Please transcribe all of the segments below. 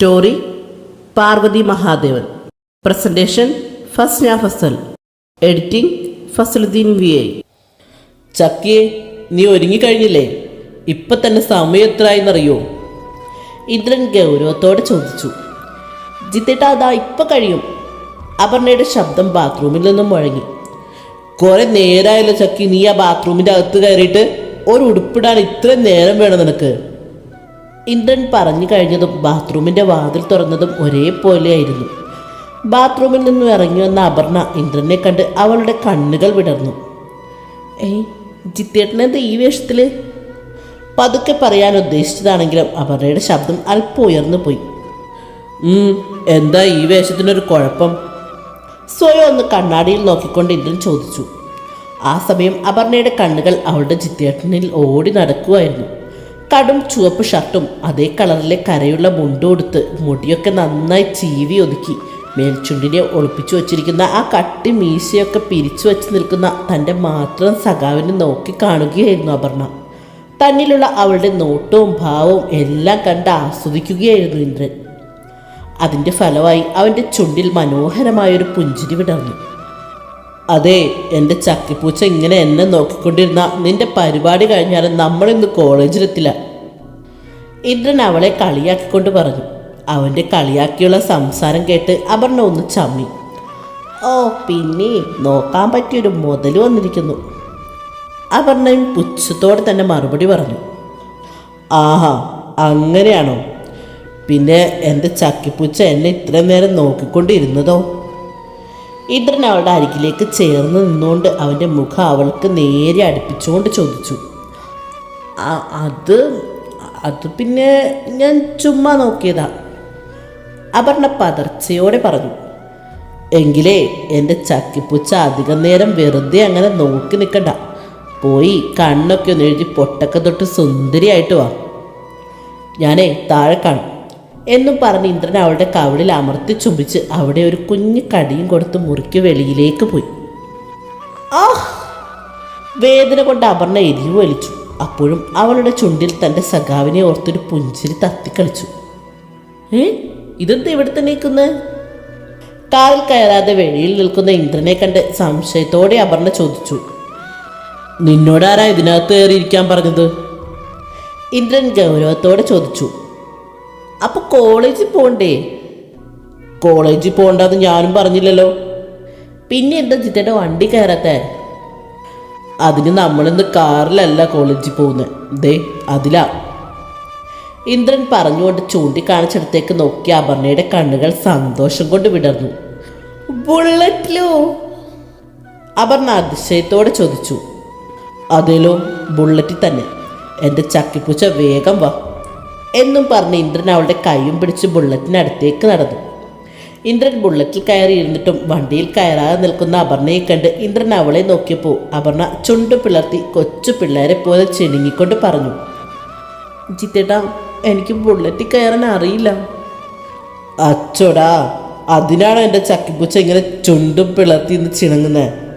Story Parvathy Mahadevan. Presentation Fasna Fasal. Editing Fazaluddin V I. ചക്കിയെ നീ ഒരുങ്ങിക്കഴിഞ്ഞില്ലേ? ഇപ്പൊ തന്നെ സമയം എത്രയെന്നറിയോ ഇന്ദ്രൻ ഗൗരവത്തോടെ ചോദിച്ചു. ജിത്തേട്ട അതാ ഇപ്പൊ കഴിയും. അപർണയുടെ ശബ്ദം ബാത്റൂമിൽ നിന്നും മുഴങ്ങി. കുറെ നേരമായല്ലോ ചക്കി നീ ആ ബാത്റൂമിന്റെ അകത്ത് കയറിയിട്ട് ഒരു ഉടുപ്പിടാൻ ഇത്രയും നേരം വേണം നിനക്ക്. ഇന്ദ്രൻ പറഞ്ഞു കഴിഞ്ഞതും ബാത്റൂമിന്റെ വാതിൽ തുറന്നതും ഒരേപോലെയായിരുന്നു. ബാത്റൂമിൽ നിന്നും ഇറങ്ങി വന്ന അപർണ ഇന്ദ്രനെ കണ്ട് അവളുടെ കണ്ണുകൾ വിടർന്നു. ഏയ് ജിത്തേട്ടനെന്ത് ഈ വേഷത്തിൽ പതുക്കെ പറയാൻ ഉദ്ദേശിച്ചതാണെങ്കിലും അപർണയുടെ ശബ്ദം അല്പം ഉയർന്നു പോയി. എന്താ ഈ വേഷത്തിനൊരു കുഴപ്പം? സ്വയം ഒന്ന് കണ്ണാടിയിൽ നോക്കിക്കൊണ്ട് ഇന്ദ്രൻ ചോദിച്ചു. ആ സമയം അപർണയുടെ കണ്ണുകൾ അവളുടെ ജിത്തേട്ടനിൽ ഓടി നടക്കുമായിരുന്നു കടും ചുവപ്പ് ഷർട്ടും അതേ കളറിലെ കരയുള്ള മുണ്ടും എടുത്ത് മുടിയൊക്കെ നന്നായി ചീവി ഒതുക്കി മേൽച്ചുണ്ടിനെ ഒളിപ്പിച്ചു വച്ചിരിക്കുന്ന ആ കട്ടി മീശയൊക്കെ പിരിച്ചു വച്ച് നിൽക്കുന്ന തന്റെ മാത്രം സഖാവിനെ നോക്കി കാണുകയായിരുന്നു അപർണ. തന്നിലുള്ള അവളുടെ നോട്ടവും ഭാവവും എല്ലാം കണ്ട് ആസ്വദിക്കുകയായിരുന്നു ഇന്ദ്രൻ. അതിന്റെ ഫലമായി അവന്റെ ചുണ്ടിൽ മനോഹരമായൊരു പുഞ്ചിരി വിടർന്നു. അതെ എന്റെ ചക്കിപ്പൂച്ച ഇങ്ങനെ എന്നെ നോക്കിക്കൊണ്ടിരുന്ന നിന്റെ പരിപാടി കഴിഞ്ഞാലും നമ്മളിന്ന് കോളേജിലെത്തില്ല. ഇന്ദ്രൻ അവളെ കളിയാക്കിക്കൊണ്ട് പറഞ്ഞു. അവന്റെ കളിയാക്കിയുള്ള സംസാരം കേട്ട് അപർണ ഒന്ന് ചമ്മി. ഓ പിന്നെ നോക്കാൻ പറ്റിയൊരു മുതൽ വന്നിരിക്കുന്നു. അപർണയും പുച്ഛത്തോടെ തന്നെ മറുപടി പറഞ്ഞു. ആഹാ അങ്ങനെയാണോ? പിന്നെ എന്റെ ചക്കിപ്പൂച്ച എന്നെ ഇത്രയും നേരം നോക്കിക്കൊണ്ടിരുന്നതോ? ഇന്ദ്രൻ അവളുടെ അരികിലേക്ക് ചേർന്ന് നിന്നുകൊണ്ട് അവന്റെ മുഖം അവൾക്ക് നേരെ അടുപ്പിച്ചുകൊണ്ട് ചോദിച്ചു "ആ- അത് അത് പിന്നെ ഞാൻ ചുമ്മാ നോക്കിയതാ അപർണ പതർച്ചയോടെ പറഞ്ഞു എങ്കിലേ എന്റെ ചക്കിപ്പൂച്ച അധികം നേരം വെറുതെ അങ്ങനെ നോക്കി നിൽക്കണ്ട പോയി കണ്ണൊക്കെ ഒന്ന് എഴുതി പൊട്ടൊക്കെ തൊട്ട് സുന്ദരിയായിട്ട് വാ ഞാനേ താഴെ കാണും. എന്നും പറഞ്ഞ് ഇന്ദ്രൻ അവളുടെ കവിളിൽ അമർത്തി ചുംബിച്ച് അവിടെ ഒരു കുഞ്ഞു കടിയും കൊടുത്ത് മുറിക്ക് വെളിയിലേക്ക് പോയി. ആ വേദന കൊണ്ട് അപർണ എരിവ് വലിച്ചു. അപ്പോഴും അവളുടെ ചുണ്ടിൽ തന്റെ സഖാവിനെ ഓർത്തൊരു പുഞ്ചിരി തത്തിക്കളിച്ചു. ഏ? ഇതെന്ത് ഇവിടെ തന്നെ നിൽക്കുന്നത് കാറിൽ കയറാതെ വെളിയിൽ നിൽക്കുന്ന ഇന്ദ്രനെ കണ്ട് സംശയത്തോടെ അപർണ ചോദിച്ചു. നിന്നോടാരാ ഇതിനകത്ത് കയറിയിരിക്കാൻ പറഞ്ഞത്? ഇന്ദ്രൻ ഗൗരവത്തോടെ ചോദിച്ചു. അപ്പൊ കോളേജിൽ പോണ്ടേ? കോളേജിൽ പോണ്ടെന്ന് ഞാനും പറഞ്ഞില്ലല്ലോ. പിന്നെ എന്താ ജിറ്റയുടെ വണ്ടി കയറത്തെ? അതിന് നമ്മളിന്ന് കാറിലല്ല കോളേജിൽ പോകുന്നത് ദേ അതിലാ. ഇന്ദ്രൻ പറഞ്ഞുകൊണ്ട് ചൂണ്ടിക്കാണിച്ചിടത്തേക്ക് നോക്കി അപർണയുടെ കണ്ണുകൾ സന്തോഷം കൊണ്ട് വിടർന്നു. ബുള്ളറ്റിലോ? അപർണ അതിശയത്തോടെ ചോദിച്ചു. അതേലോ ബുള്ളറ്റിൽ തന്നെ. എന്റെ ചക്കിപ്പൂച്ച വേഗം വാ. എന്നും പറഞ്ഞ് ഇന്ദ്രൻ അവളുടെ കൈയും പിടിച്ച് ബുള്ളറ്റിനടുത്തേക്ക് നടന്നു. ഇന്ദ്രൻ ബുള്ളറ്റിൽ കയറി ഇരുന്നിട്ടും വണ്ടിയിൽ കയറാതെ നിൽക്കുന്ന അപർണയെ കണ്ട് ഇന്ദ്രൻ അവളെ നോക്കിയപ്പോൾ അപർണ ചുണ്ടു പിളർത്തി കൊച്ചു പിള്ളേരെ പോലെ ചെണുങ്ങിക്കൊണ്ട് പറഞ്ഞു ജിത്തേട്ടാ എനിക്ക് ബുള്ളറ്റിൽ കയറാൻ അറിയില്ല. അച്ചോടാ അതിനാണ് എന്റെ ചക്കിപ്പൂച്ച ഇങ്ങനെ ചുണ്ടും പിളർത്തി ഇന്ന് ചിണങ്ങുന്നത്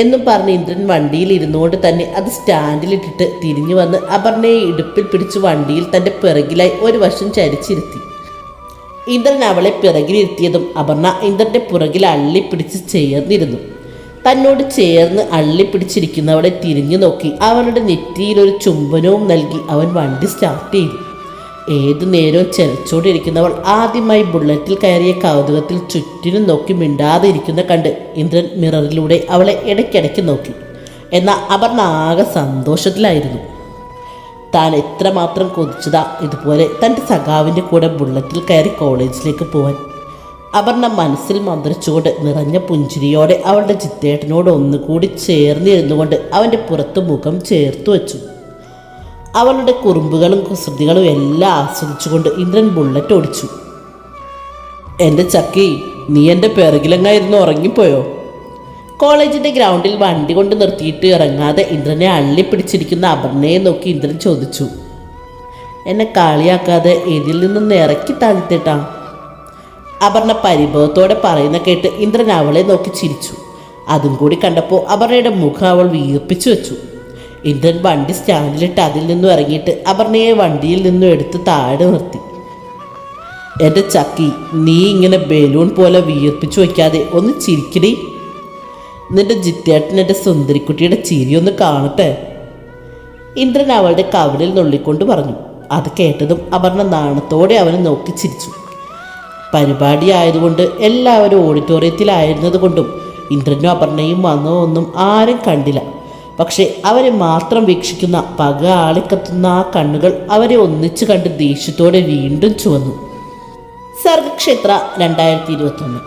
എന്നും പറഞ്ഞ് ഇന്ദ്രൻ വണ്ടിയിൽ ഇരുന്നുകൊണ്ട് തന്നെ അത് സ്റ്റാൻഡിലിട്ടിട്ട് തിരിഞ്ഞു വന്ന് അപർണയെ ഇടുപ്പിൽ പിടിച്ച് വണ്ടിയിൽ തന്റെ പിറകിലായി ഒരു വശം ചരിച്ചിരുത്തി. ഇന്ദ്രൻ അവളെ പിറകിലിരുത്തിയതും അപർണ ഇന്ദ്രന്റെ പുറകിൽ അള്ളിപ്പിടിച്ച് ചേർന്നിരുന്നു. തന്നോട് ചേർന്ന് അള്ളിപ്പിടിച്ചിരിക്കുന്നവളെ തിരിഞ്ഞു നോക്കി അവളുടെ നെറ്റിയിൽ ഒരു ചുംബനവും നൽകി അവൻ വണ്ടി സ്റ്റാർട്ട് ചെയ്തു. ഏതു നേരവും ചെലച്ചോണ്ടിരിക്കുന്നവൾ ആദ്യമായി ബുള്ളറ്റിൽ കയറിയ കൗതുകത്തിൽ ചുറ്റിനും നോക്കി മിണ്ടാതെ ഇരിക്കുന്ന കണ്ട് ഇന്ദ്രൻ മിററിലൂടെ അവളെ ഇടയ്ക്കിടയ്ക്ക് നോക്കി. എന്നാൽ അപർണ ആകെ സന്തോഷത്തിലായിരുന്നു. താൻ എത്രമാത്രം കൊതിച്ചതാ ഇതുപോലെ തന്റെ സഖാവിന്റെ കൂടെ ബുള്ളറ്റിൽ കയറി കോളേജിലേക്ക് പോവാൻ. അപർണ മനസ്സിൽ മന്ത്രിച്ചുകൊണ്ട് നിറഞ്ഞ പുഞ്ചിരിയോടെ അവളുടെ ചിത്തേട്ടനോട് ഒന്നുകൂടി ചേർന്നിരുന്നുകൊണ്ട് അവന്റെ പുറത്ത് മുഖം ചേർത്തു വച്ചു. അവളുടെ കുറുമ്പുകളും കുസൃതികളും എല്ലാം ആസ്വദിച്ചുകൊണ്ട് ഇന്ദ്രൻ ബുള്ളറ്റ് ഓടിച്ചു. എന്റെ ചക്കി നീ എന്റെ പിറകിലങ്ങായിരുന്നു ഉറങ്ങിപ്പോയോ? കോളേജിന്റെ ഗ്രൗണ്ടിൽ വണ്ടി കൊണ്ട് നിർത്തിയിട്ട് ഇറങ്ങാതെ ഇന്ദ്രനെ അള്ളിപ്പിടിച്ചിരിക്കുന്ന അപർണയെ നോക്കി ഇന്ദ്രൻ ചോദിച്ചു. എന്നെ കാളിയാക്കാതെ എതിൽ നിന്നും ഇറക്കി താഴ്ത്തിട്ടാ? അപർണ പരിഭവത്തോടെ പറയുന്ന കേട്ട് ഇന്ദ്രൻ അവളെ നോക്കി ചിരിച്ചു. അതും കൂടി കണ്ടപ്പോൾ അപർണയുടെ മുഖം അവൾ വീർപ്പിച്ചു വെച്ചു. ഇന്ദ്രൻ വണ്ടി സ്റ്റാൻഡിലിട്ട് അതിൽ നിന്നും ഇറങ്ങിയിട്ട് അപർണയെ വണ്ടിയിൽ നിന്നും എടുത്ത് താഴെ നിർത്തി. എന്റെ ചക്കി നീ ഇങ്ങനെ ബലൂൺ പോലെ വിയർപ്പിച്ചു വയ്ക്കാതെ ഒന്ന് ചിരിക്കടി. നിന്റെ ജിത്തേട്ടൻ എന്റെ സുന്ദരിക്കുട്ടിയുടെ ചിരി ഒന്ന് കാണട്ടെ. ഇന്ദ്രൻ അവളുടെ കവിളിൽ നുള്ളിക്കൊണ്ട് പറഞ്ഞു. അത് കേട്ടതും അപർണ നാണത്തോടെ അവനെ നോക്കി ചിരിച്ചു. പരിപാടി ആയതുകൊണ്ട് എല്ലാവരും ഓഡിറ്റോറിയത്തിലായിരുന്നതുകൊണ്ടും ഇന്ദ്രനും അപർണയും വന്നോ ഒന്നും ആരും കണ്ടില്ല. പക്ഷേ അവരെ മാത്രം വീക്ഷിക്കുന്ന പക ആളിക്കത്തുന്ന ആ കണ്ണുകൾ അവരെ ഒന്നിച്ചു കണ്ട് ദേഷ്യത്തോടെ വീണ്ടും ചുവന്നു. സർഗക്ഷേത്ര രണ്ടായിരത്തി ഇരുപത്തൊന്ന്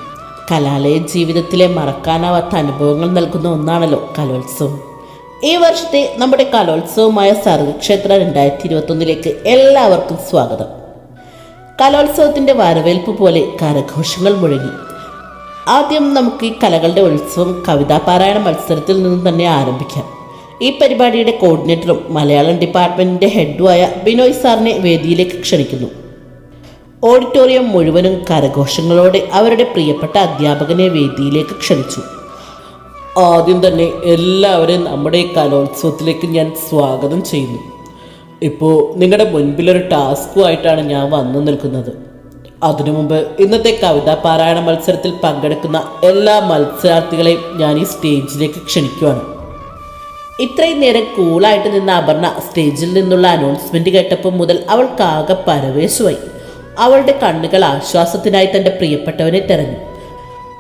കലാലയ ജീവിതത്തിലെ മറക്കാനാവാത്ത അനുഭവങ്ങൾ നൽകുന്ന ഒന്നാണല്ലോ കലോത്സവം. ഈ വർഷത്തെ നമ്മുടെ കലോത്സവമായ സർഗക്ഷേത്ര രണ്ടായിരത്തി ഇരുപത്തൊന്നിലേക്ക് എല്ലാവർക്കും സ്വാഗതം. കലോത്സവത്തിന്റെ വരവേൽപ്പ് പോലെ കരഘോഷങ്ങൾ മുഴങ്ങി. ആദ്യം നമുക്ക് ഈ കലകളുടെ ഉത്സവം കവിതാപാരായണ മത്സരത്തിൽ നിന്നും തന്നെ ആരംഭിക്കാം. ഈ പരിപാടിയുടെ കോർഡിനേറ്ററും മലയാളം ഡിപ്പാർട്ട്മെന്റിന്റെ ഹെഡുമായ ബിനോയ് സാറിനെ വേദിയിലേക്ക് ക്ഷണിക്കുന്നു. ഓഡിറ്റോറിയം മുഴുവനും കരഘോഷങ്ങളോടെ അവരുടെ പ്രിയപ്പെട്ട അധ്യാപകനെ വേദിയിലേക്ക് ക്ഷണിച്ചു. ആദ്യം തന്നെ എല്ലാവരെയും നമ്മുടെ കലോത്സവത്തിലേക്ക് ഞാൻ സ്വാഗതം ചെയ്യുന്നു. ഇപ്പോൾ നിങ്ങളുടെ മുൻപിലൊരു ടാസ്കുമായിട്ടാണ് ഞാൻ വന്നു നിൽക്കുന്നത്. അതിനു മുമ്പ് ഇന്നത്തെ കവിതാ പാരായണ മത്സരത്തിൽ പങ്കെടുക്കുന്ന എല്ലാ മത്സരാർത്ഥികളെയും ഞാൻ ഈ സ്റ്റേജിലേക്ക് ക്ഷണിക്കുവാണ്. ഇത്രയും നേരം കൂളായിട്ട് നിന്ന അപർണ സ്റ്റേജിൽ നിന്നുള്ള അനൗൺസ്മെന്റ് കേട്ടപ്പോൾ മുതൽ അവൾക്കാകെ പരവേശമായി. അവളുടെ കണ്ണുകൾ ആശ്വാസത്തിനായി തന്റെ പ്രിയപ്പെട്ടവനെ തെരഞ്ഞു.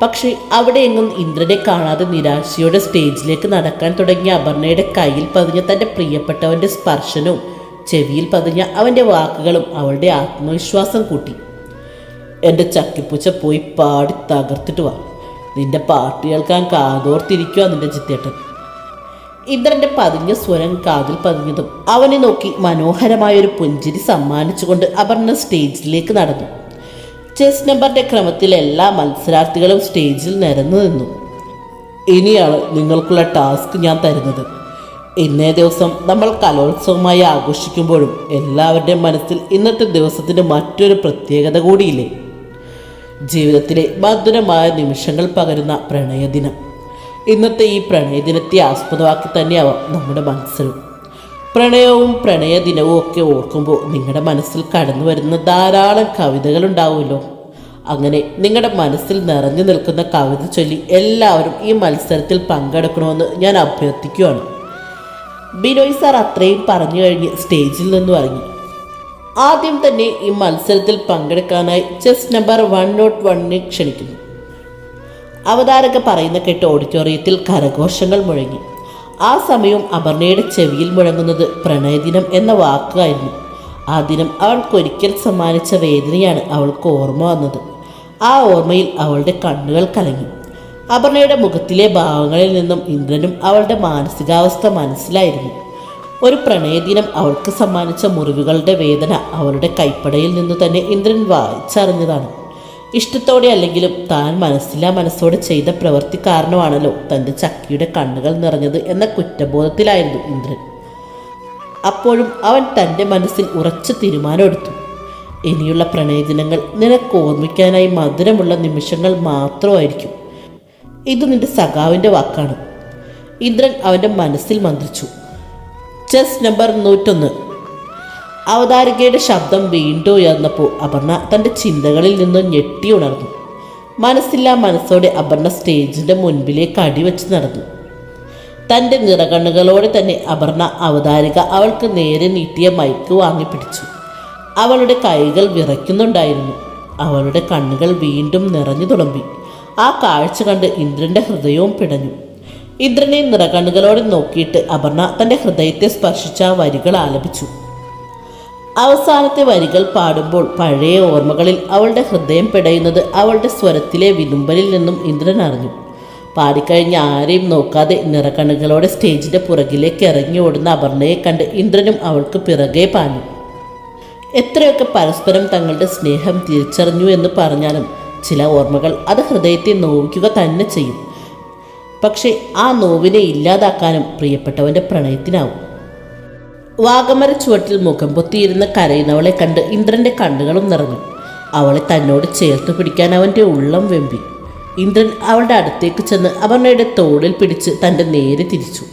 പക്ഷേ അവിടെയെങ്ങും ഇന്ദ്രനെ കാണാതെ നിരാശയോടെ സ്റ്റേജിലേക്ക് നടക്കാൻ തുടങ്ങിയ അപർണയുടെ കയ്യിൽ പതിഞ്ഞ തന്റെ പ്രിയപ്പെട്ടവന്റെ സ്പർശനവും ചെവിയിൽ പതിഞ്ഞ അവന്റെ വാക്കുകളും അവളുടെ ആത്മവിശ്വാസം കൂട്ടി. എന്റെ ചക്കിപ്പൂച്ച പോയി പാടി തകർത്തിട്ട് വാ. നിന്റെ പാട്ട് കേൾക്കാൻ കാതോർത്തിരിക്കുക നിന്റെ ചിത്തേട്ടൻ. ഇന്ദ്രന്റെ പതിഞ്ഞ സ്വരം കാതിൽ പതിഞ്ഞതും അവനെ നോക്കി മനോഹരമായ ഒരു പുഞ്ചിരി സമ്മാനിച്ചുകൊണ്ട് അപർണ സ്റ്റേജിലേക്ക് നടന്നു. ചെസ് നമ്പറിന്റെ ക്രമത്തിൽ എല്ലാ മത്സരാർത്ഥികളും സ്റ്റേജിൽ നിരന്നു നിന്നു. ഇനിയാണ് നിങ്ങൾക്കുള്ള ടാസ്ക് ഞാൻ തരുന്നത്. ഇന്നേ ദിവസം നമ്മൾ കലോത്സവമായി ആഘോഷിക്കുമ്പോഴും എല്ലാവരുടെയും മനസ്സിൽ ഇന്നത്തെ ദിവസത്തിന്റെ മറ്റൊരു പ്രത്യേകത കൂടിയില്ലേ? ജീവിതത്തിലെ മധുരമായ നിമിഷങ്ങൾ പകരുന്ന പ്രണയദിനം. ഇന്നത്തെ ഈ പ്രണയദിനത്തെ ആസ്പദമാക്കി തന്നെയാവാം നമ്മുടെ മനസ്സിൽ പ്രണയവും പ്രണയ ദിനവും ഒക്കെ ഓർക്കുമ്പോൾ നിങ്ങളുടെ മനസ്സിൽ കടന്നു വരുന്ന ധാരാളം കവിതകൾ ഉണ്ടാവുമല്ലോ അങ്ങനെ നിങ്ങളുടെ മനസ്സിൽ നിറഞ്ഞു നിൽക്കുന്ന കവിത ചൊല്ലി എല്ലാവരും ഈ മത്സരത്തിൽ പങ്കെടുക്കണമെന്ന് ഞാൻ അഭ്യർത്ഥിക്കുകയാണ്. ബിനോയ് സാർ അത്രയും പറഞ്ഞു കഴിഞ്ഞ് സ്റ്റേജിൽ നിന്നും ഇറങ്ങി. ആദ്യം തന്നെ ഈ മത്സരത്തിൽ പങ്കെടുക്കാനായി ചെസ് നമ്പർ വൺ നോട്ട് വണ്ണിനെ ക്ഷണിക്കുന്നു. അവതാരക പറയുന്ന കേട്ട് ഓഡിറ്റോറിയത്തിൽ കരഘോഷങ്ങൾ മുഴങ്ങി. ആ സമയം അപർണയുടെ ചെവിയിൽ മുഴങ്ങുന്നത് പ്രണയദിനം എന്ന വാക്കായിരുന്നു. ആ ദിനം അവൾക്കൊരിക്കൽ സമ്മാനിച്ച വേദനയാണ് അവൾക്ക് ഓർമ്മ വന്നത്. ആ ഓർമ്മയിൽ അവളുടെ കണ്ണുകൾ കലങ്ങി. അപർണയുടെ മുഖത്തിലെ ഭാവങ്ങളിൽ നിന്നും ഇന്ദ്രനും അവളുടെ മാനസികാവസ്ഥ മനസ്സിലായിരുന്നു. ഒരു പ്രണയദിനം അവൾക്ക് സമ്മാനിച്ച മുറിവുകളുടെ വേദന അവളുടെ കൈപ്പടയിൽ നിന്ന് തന്നെ ഇന്ദ്രൻ വായിച്ചറിഞ്ഞതാണ്. ഇഷ്ടത്തോടെ അല്ലെങ്കിലും താൻ മനസ്സിലാ മനസ്സോടെ ചെയ്ത പ്രവൃത്തി കാരണമാണല്ലോ തന്റെ ചക്കിയുടെ കണ്ണുകൾ നിറഞ്ഞത് എന്ന കുറ്റബോധത്തിലായിരുന്നു ഇന്ദ്രൻ. അപ്പോഴും അവൻ തന്റെ മനസ്സിൽ ഉറച്ച തീരുമാനമെടുത്തു. ഇനിയുള്ള പ്രണയദിനങ്ങൾ നിനക്ക് ഓർമ്മിക്കാനായി മധുരമുള്ള നിമിഷങ്ങൾ മാത്രമായിരിക്കും. ഇത് നിന്റെ സഖാവിന്റെ വാക്കാണ്. ഇന്ദ്രൻ അവന്റെ മനസ്സിൽ മന്ത്രിച്ചു. ചെസ് നമ്പർ നൂറ്റൊന്ന്. അവതാരികയുടെ ശബ്ദം വീണ്ടും ഉയർന്നപ്പോൾ അപർണ തന്റെ ചിന്തകളിൽ നിന്നും ഞെട്ടി ഉണർന്നു. മനസ്സില്ലാ മനസ്സോടെ അപർണ സ്റ്റേജിന്റെ മുൻപിലേക്ക് അടിവെച്ച് നടന്നു. തന്റെ നിറകണ്ണുകളോടെ തന്നെ അപർണ അവതാരിക അവൾക്ക് നേരെ നീട്ടിയ മൈക്ക് വാങ്ങിപ്പിടിച്ചു അവളുടെ കൈകൾ വിറയ്ക്കുന്നുണ്ടായിരുന്നു. അവളുടെ കണ്ണുകൾ വീണ്ടും നിറഞ്ഞു തുളുമ്പി. ആ കാഴ്ച കണ്ട് ഇന്ദ്രന്റെ ഹൃദയവും പിടഞ്ഞു. ഇന്ദ്രനെ നിറകണ്ണുകളോടെ നോക്കിയിട്ട് അപർണ തന്റെ ഹൃദയത്തെ സ്പർശിച്ച വരികൾ ആലപിച്ചു. അവസാനത്തെ വരികൾ പാടുമ്പോൾ പഴയ ഓർമ്മകളിൽ അവളുടെ ഹൃദയം പിടയുന്നത് അവളുടെ സ്വരത്തിലെ വിതുമ്പലിൽ നിന്നും ഇന്ദ്രൻ അറിഞ്ഞു. പാടിക്കഴിഞ്ഞ് ആരെയും നോക്കാതെ നിറക്കണ്ണുകളോടെ സ്റ്റേജിന്റെ പുറകിലേക്ക് ഇറങ്ങി ഓടുന്ന അപർണയെ കണ്ട് ഇന്ദ്രനും അവൾക്ക് പിറകെ പാഞ്ഞു. എത്രയൊക്കെ പരസ്പരം തങ്ങളുടെ സ്നേഹം തിരിച്ചറിഞ്ഞു എന്ന് പറഞ്ഞാലും ചില ഓർമ്മകൾ അത് ഹൃദയത്തെ നോവിക്കുക തന്നെ ചെയ്യും. പക്ഷേ ആ നോവിനെ ഇല്ലാതാക്കാനും പ്രിയപ്പെട്ടവന്റെ പ്രണയത്തിനാവും. വാഗമര ചുവട്ടിൽ മുഖം പൊത്തിയിരുന്ന് കരയുന്നവളെ കണ്ട് ഇന്ദ്രന്റെ കണ്ണുകളും നിറഞ്ഞു. അവളെ തന്നോട് ചേർത്ത് പിടിക്കാൻ അവന്റെ ഉള്ളം വെമ്പി. ഇന്ദ്രൻ അവളുടെ അടുത്തേക്ക് ചെന്ന് അപർണയുടെ തോളിൽ പിടിച്ച് തന്റെ നേരെ തിരിച്ചു.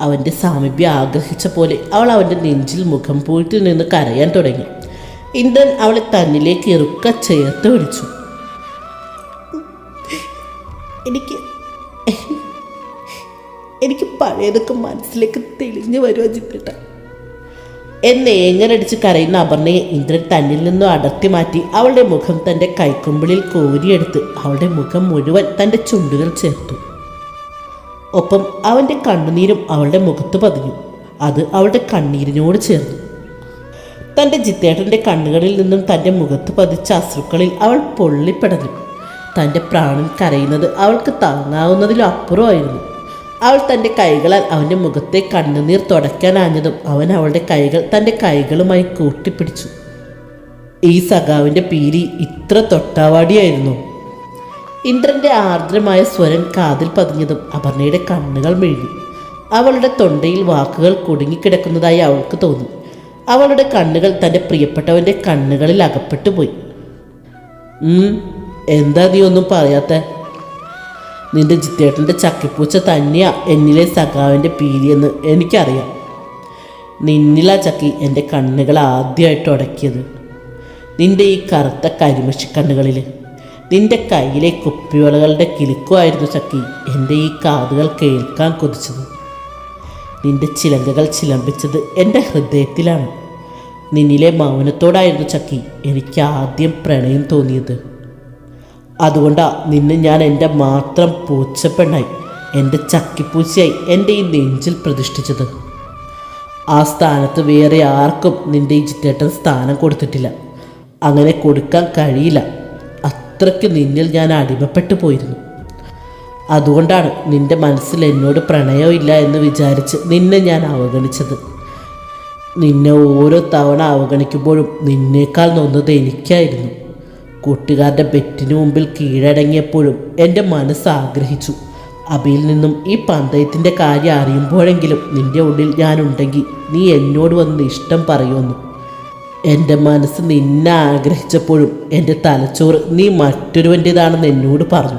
അവന്റെ സാമീപ്യം ആഗ്രഹിച്ച പോലെ അവൾ അവന്റെ നെഞ്ചിൽ മുഖം പൂഴ്ത്തി നിന്ന് കരയാൻ തുടങ്ങി. ഇന്ദ്രൻ അവളെ തന്നിലേക്ക് ഇറുക്ക ചേർത്ത് പിടിച്ചു. എനിക്ക് എനിക്ക് പഴയതൊക്കെ മനസ്സിലേക്ക് തെളിഞ്ഞു വരുവാ ചിത്രട്ട എന്ന് ഏങ്ങനടിച്ച് കരയുന്ന അപർണയെ ഇന്ദ്രൻ തന്നിൽ നിന്നും അടർത്തി മാറ്റി അവളുടെ മുഖം തന്റെ കൈക്കുമ്പിളിൽ കോരിയെടുത്ത് അവളുടെ മുഖം മുഴുവൻ തന്റെ ചുണ്ടുകൾ ചേർത്തു. ഒപ്പം അവന്റെ കണ്ണുനീരും അവളുടെ മുഖത്ത് പതിഞ്ഞു. അത് അവളുടെ കണ്ണീരിനോട് ചേർന്നു. തന്റെ ജിത്തേട്ടന്റെ കണ്ണുകളിൽ നിന്നും തന്റെ മുഖത്ത് പതിച്ച അശ്രുക്കളിൽ അവൾ പൊള്ളിപ്പടഞ്ഞു. തന്റെ പ്രാണൻ കരയുന്നത് അവൾക്ക് താങ്ങാവുന്നതിലും അപ്പുറമായിരുന്നു അവൾ തന്റെ കൈകളാൽ അവന്റെ മുഖത്തെ കണ്ണുനീർ തുടയ്ക്കാനാഞ്ഞതും അവൻ അവളുടെ കൈകൾ തന്റെ കൈകളുമായി കൂട്ടിപ്പിടിച്ചു. ഈ സഖാവിന്റെ പീലി ഇത്ര തൊട്ടാവാടിയായിരുന്നു. ഇന്ദ്രന്റെ ആർദ്രമായ സ്വരം കാതിൽ പതിഞ്ഞതും അപർണയുടെ കണ്ണുകൾ മെഴുകി അവളുടെ തൊണ്ടയിൽ വാക്കുകൾ കുടുങ്ങിക്കിടക്കുന്നതായി അവൾക്ക് തോന്നി. അവളുടെ കണ്ണുകൾ തന്റെ പ്രിയപ്പെട്ടവന്റെ കണ്ണുകളിൽ അകപ്പെട്ടു പോയി എന്താ നീ ഒന്നും പറയാത്ത? നിന്റെ ജിത്തേട്ടന്റെ ചക്കിപ്പൂച്ച തന്നെയാ എന്നിലെ സഖാവിന്റെ പീലിയെന്ന് എനിക്കറിയാം. നിന്നിലാ ചക്കി എന്റെ കണ്ണുകൾ ആദ്യമായിട്ട് ഉടക്കിയത്. നിന്റെ ഈ കറുത്ത കരിമഷി കണ്ണുകളിൽ നിന്റെ കയ്യിലെ കുപ്പിവളകളുടെ കിലുക്കുമായിരുന്നു ചക്കി എന്റെ ഈ കാതുകൾ കേൾക്കാൻ കൊതിച്ചത്. നിന്റെ ചിലങ്കകൾ ചിലമ്പിച്ചത് എന്റെ ഹൃദയത്തിലാണ്. നിന്നിലെ മൗനത്തോടായിരുന്നു ചക്കി എനിക്ക് ആദ്യം പ്രണയം തോന്നിയത്. അതുകൊണ്ടാ നിന്നെ ഞാൻ എന്റെ മാത്രം പൂച്ചപ്പെണ്ണായി എന്റെ ചക്കിപ്പൂച്ചയായി എന്റെ ഈ നെഞ്ചിൽ പ്രതിഷ്ഠിച്ചത്. ആ സ്ഥാനത്ത് വേറെ ആർക്കും നിന്റെ ഈ ചിറ്റേട്ടൻ സ്ഥാനം കൊടുത്തിട്ടില്ല. അങ്ങനെ കൊടുക്കാൻ കഴിയില്ല. അത്രയ്ക്ക് നിന്നിൽ ഞാൻ അടിമപ്പെട്ടു പോയിരുന്നു. അതുകൊണ്ടാണ് നിന്റെ മനസ്സിൽ എന്നോട് പ്രണയമില്ല എന്ന് വിചാരിച്ച് നിന്നെ ഞാൻ അവഗണിച്ചത്. നിന്നെ ഓരോ തവണ അവഗണിക്കുമ്പോഴും നിന്നേക്കാൾ നൊന്നത് എനിക്കായിരുന്നു. കൂട്ടുകാരുടെ ബെറ്റിനു മുമ്പിൽ കീഴടങ്ങിയപ്പോഴും എന്റെ മനസ്സ് ആഗ്രഹിച്ചു. അബിയിൽ നിന്നും ഈ പന്തയത്തിന്റെ കാര്യം അറിയുമ്പോഴെങ്കിലും നിന്റെ ഉള്ളിൽ ഞാനുണ്ടെങ്കിൽ നീ എന്നോട് വന്ന് ഇഷ്ടം പറയുമെന്നു എന്റെ മനസ്സ് നിന്നെ ആഗ്രഹിച്ചപ്പോഴും എന്റെ തലച്ചോറ് നീ മറ്റൊരുവന്റേതാണെന്ന് എന്നോട് പറഞ്ഞു.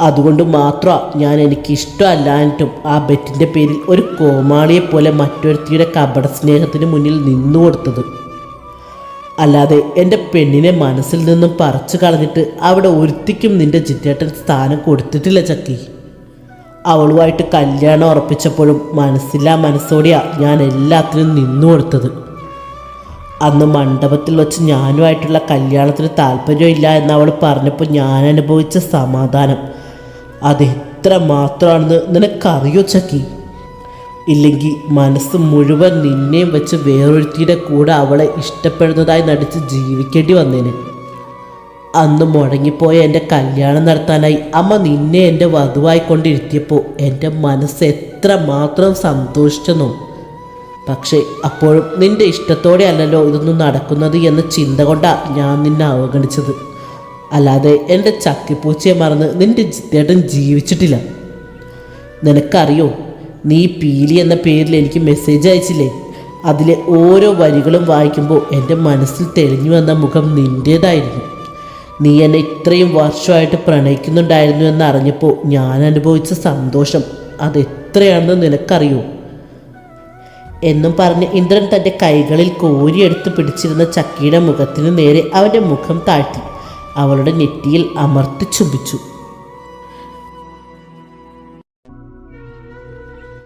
അതുകൊണ്ട് മാത്രമാണ് ഞാൻ എനിക്ക് ഇഷ്ടമല്ലാഞ്ഞിട്ടും ആ ബെറ്റിന്റെ പേരിൽ ഒരു കോമാളിയെപ്പോലെ മറ്റൊരുത്തിയുടെ കപട സ്നേഹത്തിന് മുന്നിൽ നിന്നു കൊടുത്തത് അല്ലാതെ എന്റെ പെണ്ണിനെ മനസ്സിൽ നിന്നും പറിച്ചു കളഞ്ഞിട്ട് അവിടെ ഒരുത്തിക്കും നിന്റെ ചിറ്റേട്ടൻ സ്ഥാനം കൊടുത്തിട്ടില്ല ചക്കി. അവളുമായിട്ട് കല്യാണം ഉറപ്പിച്ചപ്പോഴും മനസ്സില്ലാ മനസ്സോടെയാ ഞാൻ എല്ലാത്തിനും നിന്നു കൊടുത്തത്. അന്ന് മണ്ഡപത്തിൽ വച്ച് ഞാനുമായിട്ടുള്ള കല്യാണത്തിന് താല്പര്യമില്ല എന്ന് അവൾ പറഞ്ഞപ്പോൾ ഞാൻ അനുഭവിച്ച സമാധാനം. അത് എത്ര മാത്രമാണെന്ന് നിനക്കറിയോ ചക്കി? ഇല്ലെങ്കിൽ മനസ്സ് മുഴുവൻ നിന്നെയും വെച്ച് വേറൊരുത്തിയുടെ കൂടെ അവളെ ഇഷ്ടപ്പെടുന്നതായി നടിച്ച് ജീവിക്കേണ്ടി വന്നേനെ. അന്ന് മുടങ്ങിപ്പോയ എന്റെ കല്യാണം നടത്താനായി അമ്മ നിന്നെ എന്റെ വധുവായി കൊണ്ടിരുത്തിയപ്പോൾ എന്റെ മനസ്സ് എത്ര മാത്രം സന്തോഷിച്ചെന്നോ. പക്ഷേ അപ്പോഴും നിന്റെ ഇഷ്ടത്തോടെ അല്ലല്ലോ ഇതൊന്നും നടക്കുന്നത് എന്ന ചിന്ത കൊണ്ടാണ് ഞാൻ നിന്നെ അവഗണിച്ചത്. അല്ലാതെ എന്റെ ചക്കിപ്പൂച്ചയെ മറന്ന് നിന്റെ ചേട്ടൻ ജീവിച്ചിട്ടില്ല. നിനക്കറിയോ നീ പീലി എന്ന പേരിൽ എനിക്ക് മെസ്സേജ് അയച്ചില്ലേ? അതിലെ ഓരോ വരികളും വായിക്കുമ്പോൾ എന്റെ മനസ്സിൽ തെളിഞ്ഞു വന്ന മുഖം നിന്റേതായിരുന്നു. നീ എന്നെ ഇത്രയും വർഷമായിട്ട് പ്രണയിക്കുന്നുണ്ടായിരുന്നു എന്ന് അറിഞ്ഞപ്പോൾ ഞാൻ അനുഭവിച്ച സന്തോഷം അത് അതെത്രയാണെന്ന് നിനക്കറിയോ? എന്നും പറഞ്ഞ് ഇന്ദ്രൻ തന്റെ കൈകളിൽ കോരിയെടുത്ത് പിടിച്ചിരുന്ന ചക്കിയുടെ മുഖത്തിന് നേരെ അവന്റെ മുഖം താഴ്ത്തി. അവളുടെ നെറ്റിയിൽ അമർത്തി ചുംബിച്ചു.